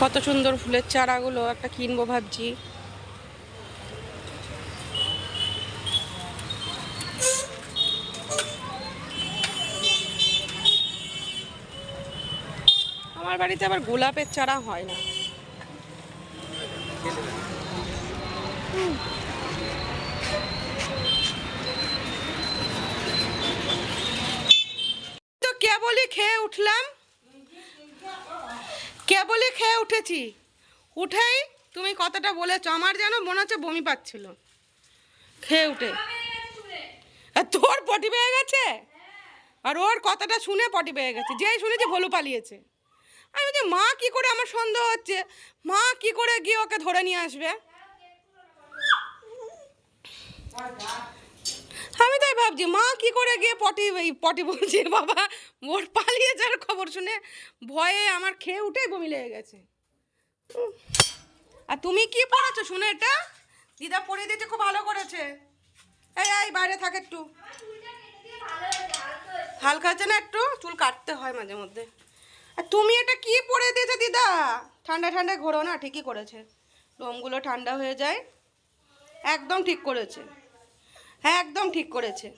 কত সুন্দর ফুলের চারাগুলো একটা কিনবো ভাবছি। আমার বাড়িতে আবার গোলাপের চারা হয় না। তো কেবলই খেয়ে উঠলাম। কেবলই খেয়ে উঠেছি। উঠেই তুমি কথাটা বলেছ, আমার যেন মনে হচ্ছে বমি পাচ্ছিল। খেয়ে উঠে। তোর পটি পেয়ে গেছে? আর ওর কথাটা শুনে পটি পেয়ে গেছে। যেই শুনেছি ভলু পালিয়েছে। আমি যে মা কি করে আমার সন্দেহ হচ্ছে? মা কি করে গিয়ে ওকে ধরে নিয়ে আসবে? আমি তাই ভাবছি, মা কি করে গিয়ে পটি, এই পটি বলছে, বাবা ওর পালিয়ে যাওয়ার খবর শুনে ভয়ে আমার খেয়ে উঠেই বমি লেগে গেছে। আর তুমি কি পড়েছো শুনে এটা? দিদা পড়িয়ে দিয়েছে, খুব ভালো করেছে। এই এই, বাইরে থাক একটু। হালকা আছে না একটু? চুল কাটতে হয় মাঝে মধ্যে। আর তুমি এটা কি পরে দিয়েছ দিদা? ঠান্ডা ঠান্ডায় ঘোরো না, ঠিকই করেছে। লোমগুলো ঠান্ডা হয়ে যায়। একদম ঠিক করেছে। হ্যাঁ একদম ঠিক করেছে।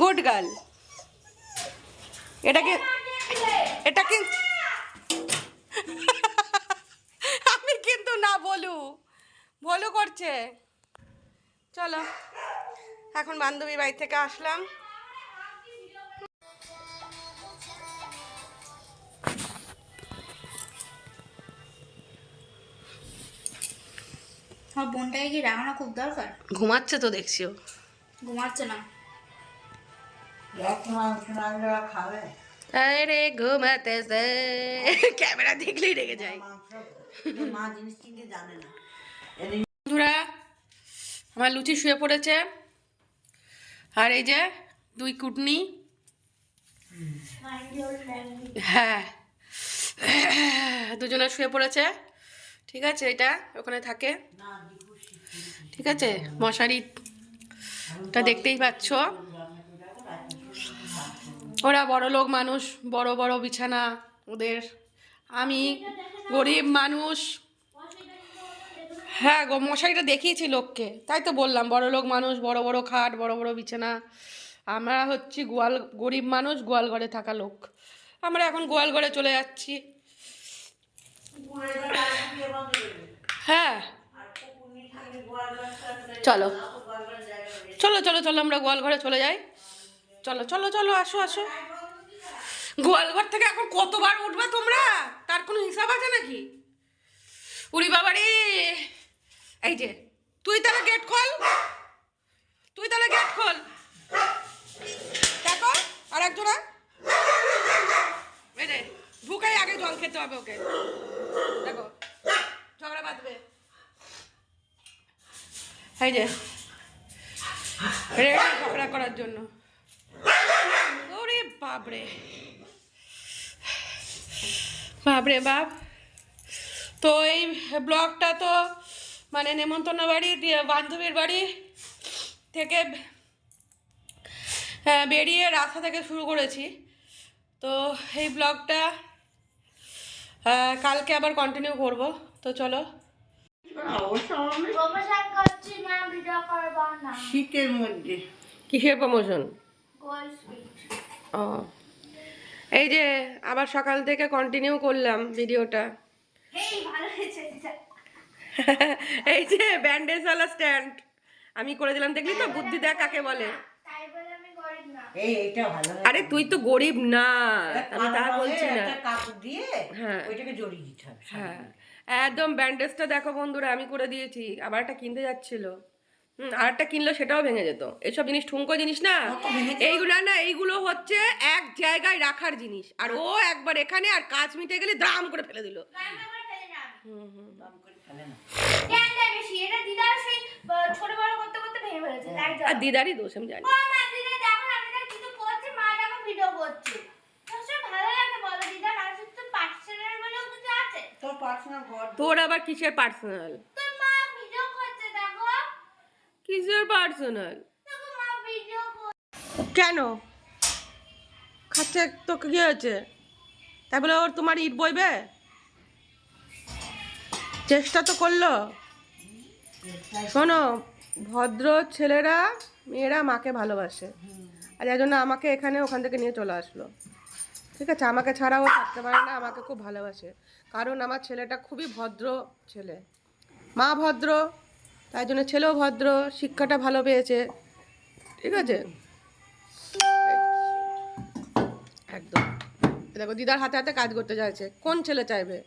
Good girl. এটা কি এটা কি আমি কিন্তু না বলু। বলু করছে। চলো, এখন বান্ধবী বাড়ি থেকে আসলাম। আমার বোনটাকে কি রাখানো খুব দরকার। ঘুমাচ্ছে তো দেখছিও ঘুমাচ্ছে না। আরে ঘুমাতেছে ক্যামেরা দেখলেই রেগে যায়। মা জিনিস কিনতে জানে না। বন্ধুরা আমার লুচি শুয়ে পড়েছে। আর এই যে দুই কুটনি। হ্যাঁ। দুজনে শুয়ে পড়েছে। ঠিক আছে এটা? ওখানে থাকে? ঠিক আছে মশারিটা দেখতেই পাচ্ছ। ওরা বড় লোক মানুষ বড় বড় বিছানা ওদের। আমি গরিব মানুষ। হ্যাঁ গো মশারিটা দেখিয়েছি লোককে তাই তো বললাম বড় লোক মানুষ বড় বড় খাট বড় বড় বিছানা। আমরা হচ্ছি গোয়াল গরিব মানুষ গোয়াল ঘরে থাকা লোক। আমরা এখন গোয়াল ঘরে চলে যাচ্ছি। হ্যাঁ। চলো। চলো চলো চলো, আমরা গোয়াল ঘরে চলে যাই। চলো চলো চলো, আসো আসো। গোয়াল ঘর থেকে এখন কতবার উঠবা তোমরা? তার কোনো হিসাব আছে নাকি? উড়ি বাবারে এই যে, তুই তাহলে গেট খোল। তুই তাহলে গেট খোল। দেখো আর রে ঢুকাই আগে জল খেতে হবে ওকে। দেখো, ঝগড়া বাঁধবে এই যে রেডি ঝগড়া করার জন্য। ওরে বাপরে। বাপরে বাপ। তো এই ব্লগটা তো মানে নেমন্তন্ন বাড়ি বান্ধবীর বাড়ি থেকে বেরিয়ে রাস্তা থেকে শুরু করেছি। তো এই ব্লগটা কালকে আবার কন্টিনিউ করব। তো চলো। শীতের মধ্যে। কিসের প্রমোশন ও। এই যে আবার সকাল থেকে কন্টিনিউ করলাম ভিডিওটা। এই যে ব্যান্ডেজওয়ালা স্ট্যান্ড আমি করে দিলাম দেখলি তো? বুদ্ধি দেখ কাকে বলে। আরে তুই তো গরিব না আমি তা বলছি না। দিয়ে হ্যাঁ। ওইটাকে জড়িয়ে দিতে হবে হ্যাঁ। একদম ব্যান্ডেজটা দেখো বন্ধুরা আমি করে দিয়েছি। আবার একটা কিনতে যাচ্ছিল। আর একটা কিনলো সেটাও ভেঙে যেত। এসব জিনিস ঠুনকো জিনিস না? এইগুলো না এইগুলো হচ্ছে এক জায়গায় রাখার জিনিস। আর ও একবার এখানে আর কাজ মিটে গেলে দাম করে ফেলে দিল। লাইট আর দিদারই দোষ আমি জানি। তোর আবার কিসের পার্সোনাল কিসের পার্সোনাল দেখো মা ভিডিও কেন? খাচ্ছে তো কি হয়েছে? তাই বলে ওর তোমার ইট বইবে? চেষ্টা তো করল। শোনো ভদ্র ছেলেরা মেয়েরা মাকে ভালোবাসে। আর এই জন্য আমাকে এখানে ওখান থেকে নিয়ে চলে আসলো। ঠিক আছে? আমাকে ছাড়াও থাকতে পারে না, আমাকে খুব ভালোবাসে। কারণ আমার ছেলেটা খুবই ভদ্র ছেলে। মা ভদ্র, তাই জন্য ছেলেও ভদ্র, শিক্ষাটা ভালো পেয়েছে। ঠিক আছে? একদম। দেখো, দিদার হাতে হাতে কাজ করতে চাইছে। কোন ছেলে চাইবে?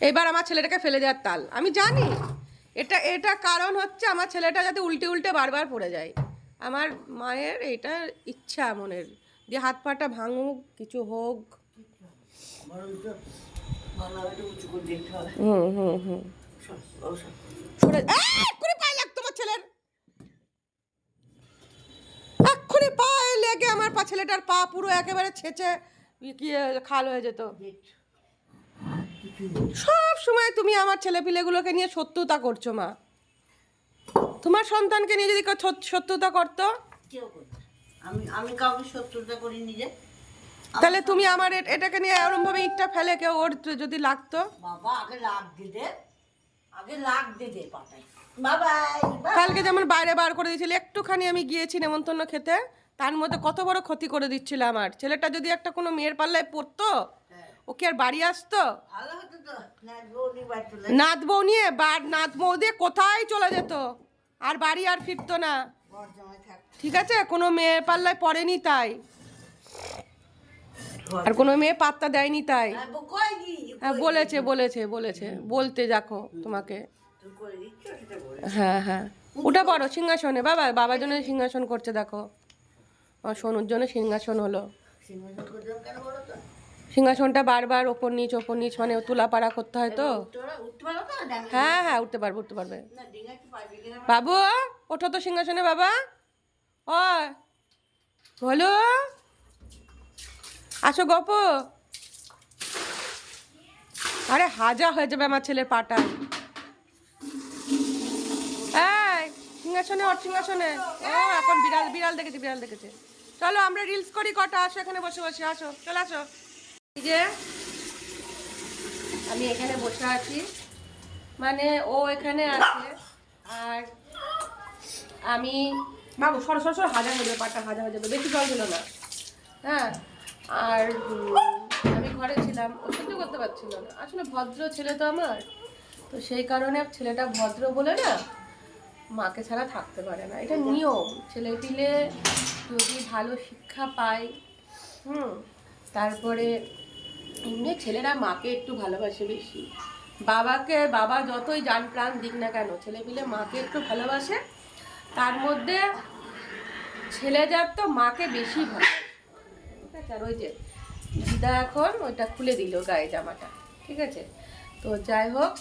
এবার আমার ছেলেটাকে ফেলে দেওয়ার তাল। আমি জানি। এটা এটা কারণ হচ্ছে আমার ছেলেটা যাতে উল্টে উল্টে বারবার পড়ে যায়। আমার মায়ের এটা ইচ্ছা মনের যে হাত পাটা ভাঙুক কিছু হোক। হুম হুম হুম। সরে পায়ে লাগ তোমার ছেলের। এক্ষুনি পায়ে লেগে আমার পা ছেলেটার পা পুরো একেবারে ছেঁচে খাল হয়ে যেত। সব সময় তুমি আমার ছেলে পিলেগুলোকে নিয়ে শত্রুতা করছ মা। তোমার সন্তানকে নিয়ে যদি শত্রুতা করতো? কেউ করবে না। আমি আমি কাউকে শত্রুতা করি নিজে তাহলে তুমি আমার এটাকে নিয়ে এরকম ভাবে ইটটা ফেলে কেউ ওর যদি লাগতো? বাবা আগে লাগ দিতে আগে লাগ দিতে পাতায় কালকে যেমন বাইরে বার করে দিয়েছিল একটুখানি আমি গিয়েছি নেমন্তন্ন খেতে তার মধ্যে কত বড় ক্ষতি করে দিচ্ছিল আমার। ছেলেটা যদি একটা কোনো মেয়ের পাল্লায় পড়তো ও কি আর বাড়ি আসতো? বাড়ি নাত বউ নিয়ে? নাত বউ দিয়ে কোথায় চলে যেত? আর বাড়ি আর ফিরতো না। ঠিক আছে কোনো মেয়ের পাল্লায় পড়েনি তাই? আর কোনো মেয়ে পাত্তা দেয়নি তাই? হ্যাঁ, হ্যাঁ বলেছে বলেছে বলেছে। বলতে দেখো তোমাকে। হ্যাঁ হ্যাঁ। ওটা পড়ো সিংহাসনে। বাবা বাবার জন্য সিংহাসন করছে দেখো। আমার সোনুর জন্য সিংহাসন হলো। সিংহাসন সিংহাসনটা বারবার ওপর নিচ ওপর নিচ মানে তোলাপাড়া করতে হয় তো। হ্যাঁ হ্যাঁ উঠতে পারবে উঠতে পারবে। বাবু ওঠো তো সিংহাসনে বাবা। ও বলো। আসো গপ। আরে হাজা হয়ে যাবে আমার ছেলের পাটা। সিংহাসনে ওর সিংহাসনে। ও এখন বিড়াল বিড়াল দেখেছে বিড়াল দেখেছে। চলো আমরা রিলস করি কটা। আসো এখানে বসে বসে। আসো চলে আসো। যে আমি এখানে বসে আছি। মানে ও এখানে আছে আর আমি বাবু সরো সরো সর হাজার হয়ে যাবে পাটা হাজার হয়ে যাবে বেশি জল ছিল না। হ্যাঁ আর আমি ঘরে ছিলাম ও সহ্য করতে পারছিল না। আসলে ভদ্র ছেলে তো আমার। তো সেই কারণে ছেলেটা ভদ্র বলে না মাকে ছাড়া থাকতে পারে না। এটা নিয়ম। ছেলে পিলে যদি ভালো শিক্ষা পায় হুম তারপরে এমনি ছেলেরা মাকে একটু ভালোবাসে বেশি। বাবাকে, বাবা যতই যান প্রাণ দিক না কেন, ছেলে পিলে মাকে একটু ভালোবাসে। তার মধ্যে ছেলেজাত তো মাকে বেশি ভালো ঠিক আছে, আর ওই যে দিদা এখন ওইটা খুলে দিল গায়ে জামাটা। ঠিক আছে? তো যাই হোক,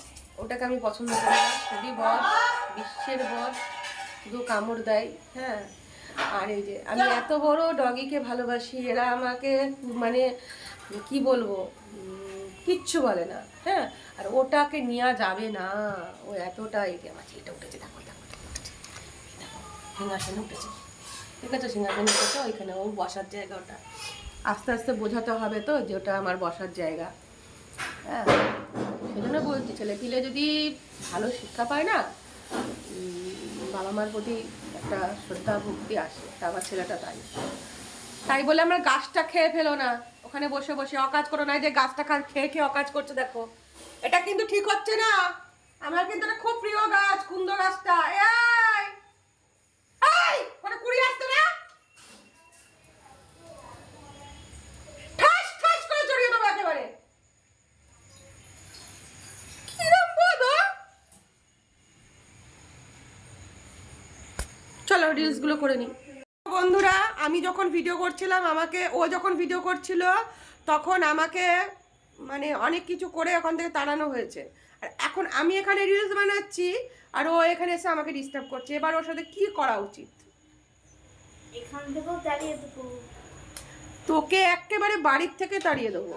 ওটাকে আমি পছন্দ করি না। খুবই বস বিশ্বের বস শুধু কামড় দেয় হ্যাঁ। আর এই যে আমি এত বড় ডগিকে ভালোবাসি, এরা আমাকে মানে কি বলব? কিচ্ছু বলে না হ্যাঁ? আর ওটাকে নেওয়া যাবে না। ও এতটা যে আমার ছেলেটা উঠেছে, দেখো দেখো। সিংহাসনে উঠেছে। ঠিক আছে, সিংহাসনে উঠেছে, ওইখানে ও বসার জায়গা ওটা আস্তে আস্তে বোঝাতে হবে তো যে ওটা আমার বসার জায়গা। হ্যাঁ? সেজন্য বলছি, ছেলে পিলে যদি ভালো শিক্ষা পায় না বাবা মার প্রতি একটা শ্রদ্ধা ভক্তি আসে, তা আমার ছেলেটা তাই। তাই বলে আমরা গাছটা খেয়ে ফেলো না। ওখানে বসে বসে অকাজ করো না যে গাছটা খেয়ে খেয়ে অকাজ করছে, দেখো। এটা কিন্তু ঠিক হচ্ছে না। আমার কিন্তু এটা খুব প্রিয় গাছ, কুন্দ গাছটা এই! এই! চলো রিলসগুলো করে নিই। বন্ধুরা আমি যখন ভিডিও করছিলাম আমাকে ও যখন ভিডিও করছিল তখন আমাকে মানে অনেক কিছু করে ওখান থেকে তাড়ানো হয়েছে। আর এখন আমি এখানে রিলস বানাচ্ছি আর ও এখানে এসে আমাকে ডিস্টার্ব করছে। এবার ওর সাথে কি করা উচিত? এখান থেকেও দাঁড়িয়ে দেবো। তোকে একেবারে বাড়ির থেকে তাড়িয়ে দেবো।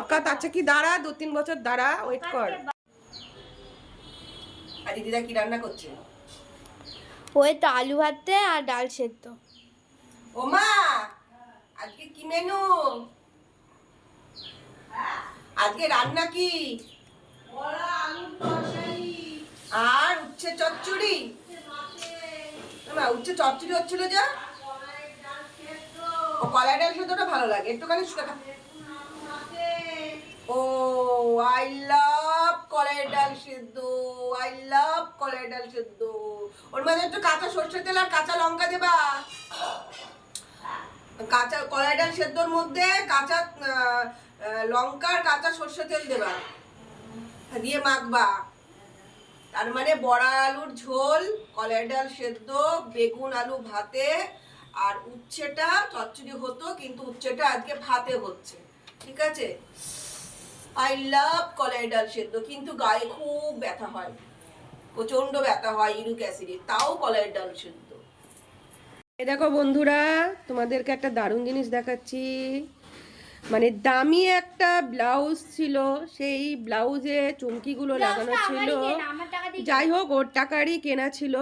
অকাত আছে। কি দাঁড়া দু তিন বছর দাঁড়া ওয়েট কর। আর দিদিরা কি রান্না করছে? ওই তো আলু ভাতে আর ডাল সেদ্ধ। ও মা, আজকে কি মেনু আজকে রান্না কি? আর উচ্ছে চচ্চড়ি? উচ্ছে চচ্চড়ি হচ্ছিল যা। ও কলাই ডাল সেদ্ধটা ভালো লাগে, একটুখানি ও, আই কলাই ডাল সেদ্ধ আই লাভ কলাই ডাল সেদ্ধ। ওর মধ্যে একটু কাঁচা সর্ষের তেল আর কাঁচা লঙ্কা দেবা। কাঁচা কলাই ডাল সেদ্ধর মধ্যে কাঁচা লঙ্কা আর কাঁচা সর্ষের তেল দেবা। দিয়ে মাখবা। তার মানে বড়া আলুর ঝোল কলাই ডাল সেদ্ধ, বেগুন আলু ভাতে, আর উচ্ছেটা চচ্চড়ি হতো, কিন্তু উচ্ছেটা আজকে ভাতে হচ্ছে। ঠিক আছে? আই লাভ কলাই ডাল সেদ্ধ কিন্তু গায়ে খুব ব্যথা হয়। প্রচণ্ড ব্যথা হয় ইউরিক অ্যাসিডে তাও কলাই ডাল সেদ্ধ। এ দেখো বন্ধুরা তোমাদেরকে একটা দারুণ জিনিস দেখাচ্ছি। মানে দামি একটা ব্লাউজ ছিল সেই ব্লাউজে চুমকিগুলো লাগানো ছিল। যাই হোক ওর টাকারই কেনা ছিল।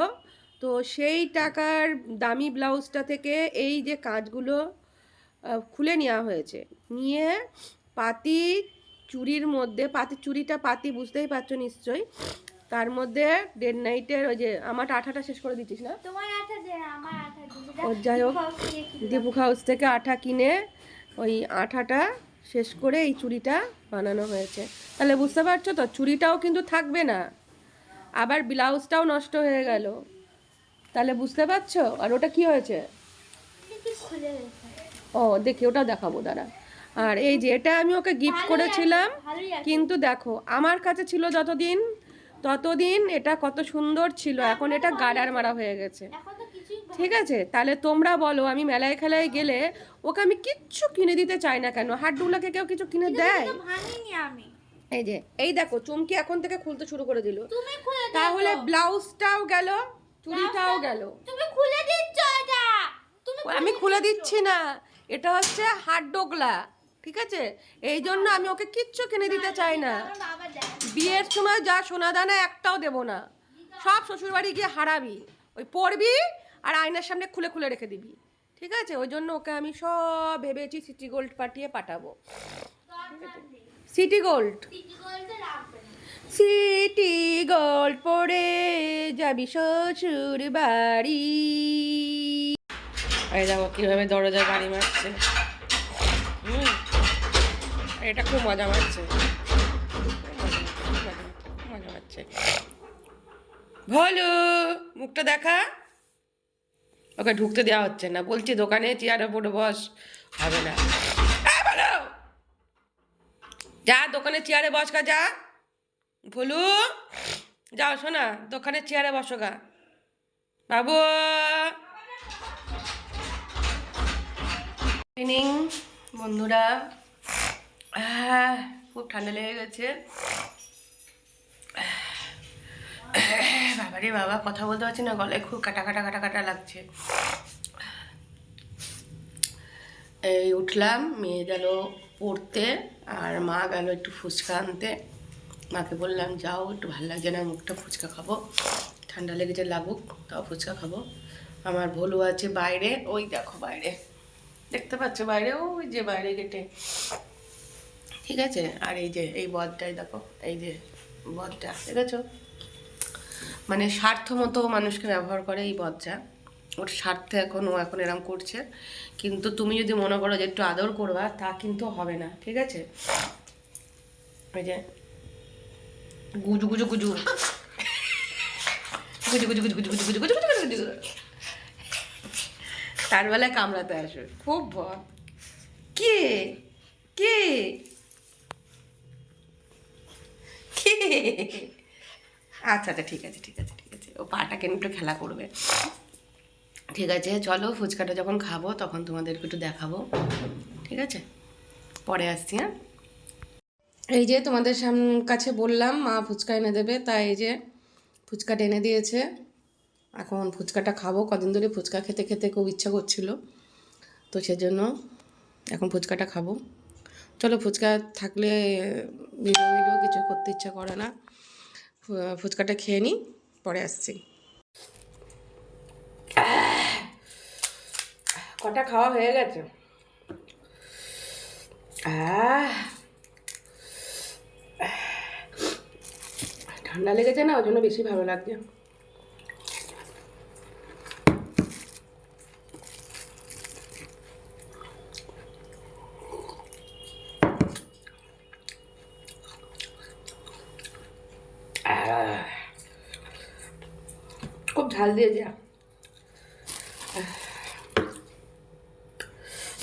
তো সেই টাকার দামি ব্লাউজটা থেকে এই যে কাঁচগুলো খুলে নেওয়া হয়েছে। নিয়ে পাতি চুরির মধ্যে পাতি চুরিটা পাতি বুঝতেই পারছ নিশ্চয়ই। তার মধ্যে ডেড নাইটের ওই যে আমার আঠাটা শেষ করে দিচ্ছিস না? যাই হোক দীপু হাউস থেকে আঠা কিনে ওই আঠাটা শেষ করে এই চুড়িটা বানানো হয়েছে। তাহলে বুঝতে পারছ তো চুড়িটাও কিন্তু থাকবে না। আবার ব্লাউজটাও নষ্ট হয়ে গেল। তাহলে বুঝতে পারছ? আর ওটা কি হয়েছে? ও দেখি ওটা দেখাবো দাঁড়া। আর এই যে এটা আমি ওকে গিফট করেছিলাম। কিন্তু দেখো আমার কাছে ছিল যতদিন ততদিন এটা কত সুন্দর ছিল এখন এটা গাডার মারা হয়ে গেছে। ঠিক আছে? তাহলে তোমরা বলো আমি মেলায় খেলায় গেলে ওকে আমি কিচ্ছু কিনে দিতে চাই না কেন? হাড্ডুলাকে কেউ কিছু কিনে দেয়? এই যে এই দেখো চুমকি এখন থেকে খুলতে শুরু করে দিল। তাহলে ব্লাউজটাও গেল চুড়িটাও গেল। তুমি খুলে দিচ্ছ এটা। আমি খুলে দিচ্ছি। না। এটা হচ্ছে হাড্ডোগলা ঠিক আছে? এই জন্য আমি ওকে কিচ্ছু কিনে দিতে চাই না বিয়ের সময় যা সোনা দানা একটাও দেবো না। সব শ্বশুরবাড়ি গিয়ে হারাবি। ওই পড়বি আর আয়নার সামনে খুলে খুলে রেখে দিবি। ঠিক আছে? ওই জন্য ওকে আমি সব ভেবেছি সিটি গোল্ড পাঠিয়ে পাঠাবো। City gold. সিটি গোল্ডে পরে যাবি শ্বশুর বাড়ি এই দেখো কীভাবে দরজা বাড়ি মারছে। এটা খুব মজা মারছে মজা মারছে ভলু, মুখটা দেখা? ওকে ঢুকতে দেওয়া হচ্ছে না। বলছি, দোকানে চেয়ারে পড়ে বস, হবে না! যা, দোকানে চেয়ারে বস গা, যা। ভলু, যাও, শোনা, দোকানে চেয়ারে বসো গা। বাবু! বন্ধুরা। খুব ঠান্ডা লেগে গেছে। বাবারে বাবা, কথা বলতে পারছি না, গলায় খুব কাটা কাটা কাটা কাটা লাগছে। এই উঠলাম, মেয়ে গেল পড়তে, আর মা গেল একটু ফুচকা আনতে। মাকে বললাম, যাও, একটু ভালো লাগছে না, মুখটা ফুচকা খাব। ঠান্ডা লেগেছে, লাগুক, তাও ফুচকা খাব। আমার ভলু আছে বাইরে, ওই দেখো বাইরে। দেখতে পাচ্ছ বাইরে? ওই যে বাইরে গেটে। ঠিক আছে? আর এই যে, এই বদটাই দেখো, এই যে বদটা ঠিক আছে মানে স্বার্থ মতো মানুষকে ব্যবহার করে এই বদটা। ওর স্বার্থে এখন ও এখন এরম করছে। কিন্তু তুমি যদি মনে করো যে একটু আদর করবা, তা কিন্তু হবে না, ঠিক আছে? ওই যে, গুজু গুজু গুজু। গুজু গুজু গুজু গুজু গুজু গুজু গুজু গুজু গুজু। তার বেলায় কামড়াতে আসবে। খুব ভয়। কে? কে কে আচ্ছা আচ্ছা ঠিক আছে ঠিক আছে ঠিক আছে। ও পাটাকে নিয়ে একটু খেলা করবে। ঠিক আছে, চলো ফুচকাটা যখন খাব তখন তোমাদেরকে একটু দেখাবো। ঠিক আছে? পরে আসছি হ্যাঁ? এই যে তোমাদের সাম, কাছে বললাম, মা ফুচকা এনে দেবে, তাই এই যে ফুচকাটা এনে দিয়েছে। এখন ফুচকাটা খাব, কদিন ধরে ফুচকা খেতে খেতে খুব ইচ্ছা করছিল। তো সেজন্য এখন ফুচকাটা খাব। চলো ফুচকা থাকলে ভিডিও ভিডিও কিছু করতে ইচ্ছা করে না। ফুচকাটা খেয়ে নিই, পরে আসছি। কটা খাওয়া হয়ে গেছে? ঠান্ডা লেগেছে না? ওই জন্য বেশি ভালো লাগছে। দিয়ে যা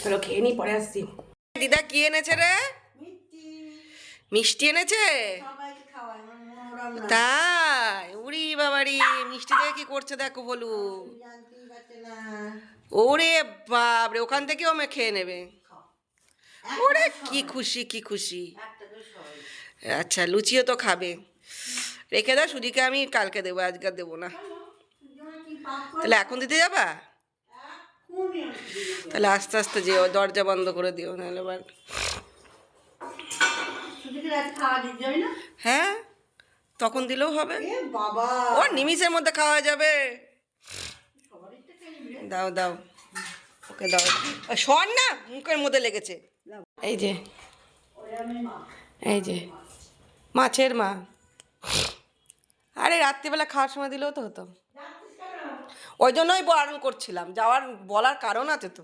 চলো খেয়ে নি পরে আসছি দিদা কি এনেছে রে মিষ্টি মিষ্টি এনেছে তাই উড়ি বাবারি মিষ্টি দিয়ে কি করছে দেখো বলু ওরে বাপরে ওখান থেকেও আমি খেয়ে নেবে ওরে কি খুশি কি খুশি আচ্ছা লুচিও তো খাবে রেখে দাও সুদিকে আমি কালকে দেবো আজকে দেবো না তাহলে এখন দিতে যাবা। তাহলে আস্তে আস্তে যেও দরজা বন্ধ করে দিও নাহলে আবার হ্যাঁ? তখন দিলেও হবে। বাবা। ও নিমিষের মধ্যে খাওয়া যাবে। দাও দাও। ওকে দাও। সর না মুখের মধ্যে লেগেছে। এই যে। এই যে। মাছের মা। আরে রাত্রিবেলা খাওয়ার সময় দিলেও তো হতো। ওই জন্যই বারণ করছিলাম যাওয়ার বলার কারণ আছে তো।